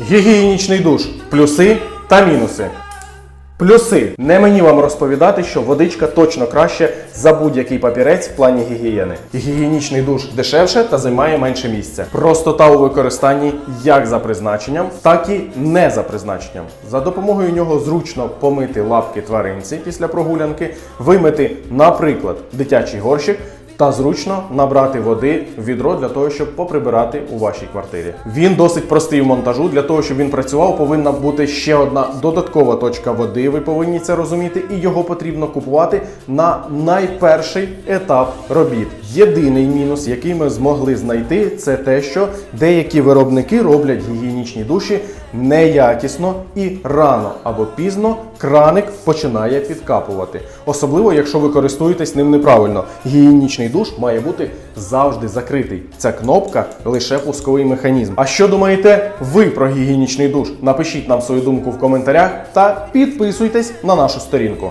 Гігієнічний душ. Плюси та мінуси. Плюси. Не мені вам розповідати, що водичка точно краще за будь-який папірець в плані гігієни. Гігієнічний душ дешевше та займає менше місця. Простота у використанні як за призначенням, так і не за призначенням. За допомогою нього зручно помити лапки тваринці після прогулянки, вимити, наприклад, дитячий горщик та зручно набрати води в відро для того, щоб поприбирати у вашій квартирі. Він досить простий в монтажу. Для того, щоб він працював, повинна бути ще одна додаткова точка води. Ви повинні це розуміти, і його потрібно купувати на найперший етап робіт. Єдиний мінус, який ми змогли знайти, це те, що деякі виробники роблять гігієнічні душі неякісно і рано або пізно краник починає підкапувати. Особливо, якщо ви користуєтесь ним неправильно. Гігієнічний душ має бути завжди закритий. Ця кнопка лише пусковий механізм. А що думаєте ви про гігієнічний душ? Напишіть нам свою думку в коментарях та підписуйтесь на нашу сторінку.